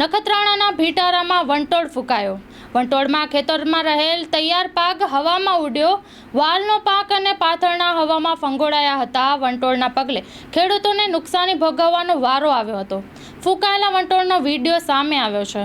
નખત્રાણાના ભીટારામાં વંટોળ ફૂંકાયો. વંટોળમાં ખેતરમાં રહેલ તૈયાર પાક હવામાં ઉડ્યો. વાલનો પાક અને પાથરના હવામાં ફંગોળાયા હતા. વંટોળના પગલે ખેડૂતોને નુકસાની ભોગવવાનો વારો આવ્યો હતો. ફૂંકાયેલા વંટોળનો વીડિયો સામે આવ્યો છે.